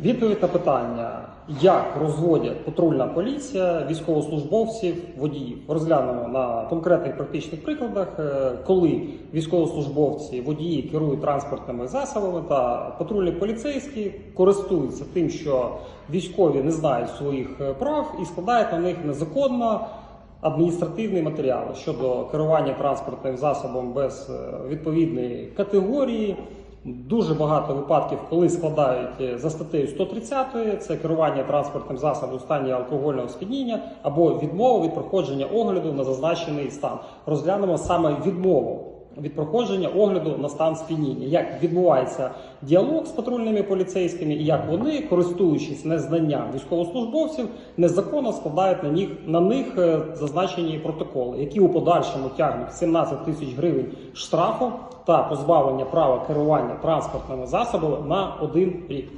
Відповідь на питання, як розводять патрульна поліція військовослужбовців водіїв. Розглянемо на конкретних практичних прикладах, е, коли військовослужбовці водії керують транспортними засобами та патрульні поліцейські користуються тим, що військові не знають своїх е, прав і складають на них незаконно адміністративні матеріали щодо керування транспортним засобом без е, відповідної категорії. Дуже багато випадків, коли складають е, за статтею 130, це керування транспортним засобом у стані алкогольного сп'яніння або відмова від проходження огляду на зазначений стан. Розглянемо саме відмову від проходження огляду на стан сп'яніння, як відбувається діалог з патрульними поліцейськими, і як вони, користуючись незнанням військовослужбовців, незаконно складають на них на них е, зазначені протоколи, які у подальшому тягнуть 17 тисяч гривень штрафу та позбавлення права керування транспортними засобами на один рік.